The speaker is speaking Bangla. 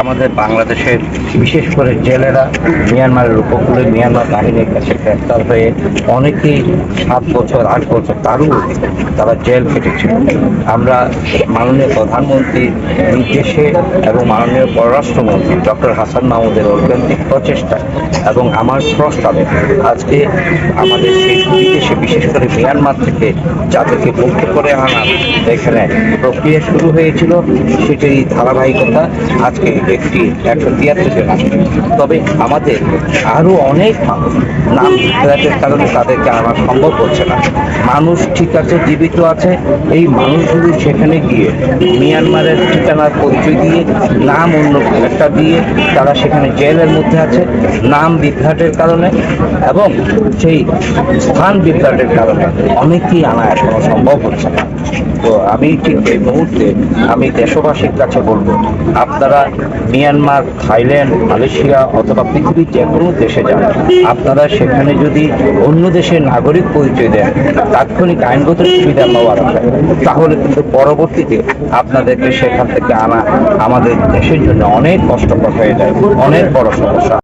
আমাদের বাংলাদেশের বিশেষ করে জেলেরা মিয়ানমারের উপকূলে মিয়ানমার বাহিনীর কাছে গ্রেপ্তার হয়ে অনেকেই সাত বছর, আট বছর তারও তারা জেল কেটেছিল আমরা মাননীয় প্রধানমন্ত্রীর নির্দেশে এবং মাননীয় পররাষ্ট্রমন্ত্রী ডক্টর হাসান মাহমুদের ঐকান্তিক প্রচেষ্টা এবং আমার প্রস্তাবে আজকে আমাদের সেই বিদেশে, বিশেষ করে মিয়ানমার থেকে যাদেরকে মুক্ত করে আনার এখানে প্রক্রিয়া শুরু হয়েছিল সেটারই ধারাবাহিকতা। আজকে একটি একশো তিয়াত্তর জন। তবে আমাদের আরও অনেক মানুষ নাম বিভ্রাটের কারণে তাদেরকে আনা সম্ভব হচ্ছে না। মানুষ ঠিক আছে, জীবিত আছে। এই মানুষগুলি সেখানে গিয়ে মিয়ানমারের ঠিকানার পরিচয় দিয়ে, নাম অন্য একটা দিয়ে তারা সেখানে জেলের মধ্যে আছে, নাম বিভ্রাটের কারণে এবং সেই স্থান বিভ্রাটের কারণে অনেকেই আনা এখনও সম্ভব হচ্ছে না। তো আমি ঠিক এই মুহূর্তে আমি দেশবাসীর কাছে বলব, আপনারা মিয়ানমার, থাইল্যান্ড, মালয়েশিয়া অথবা পৃথিবীর যে কোনো দেশে যান। আপনারা সেখানে যদি অন্য দেশের নাগরিক পরিচয় দেন, তাৎক্ষণিক আইনগত সুবিধা পাওয়ার তাহলে কিন্তু পরবর্তীতে আপনাদেরকে সেখান থেকে আনা আমাদের দেশের জন্য অনেক কষ্টকর হয়ে যায়, অনেক বড় সমস্যা।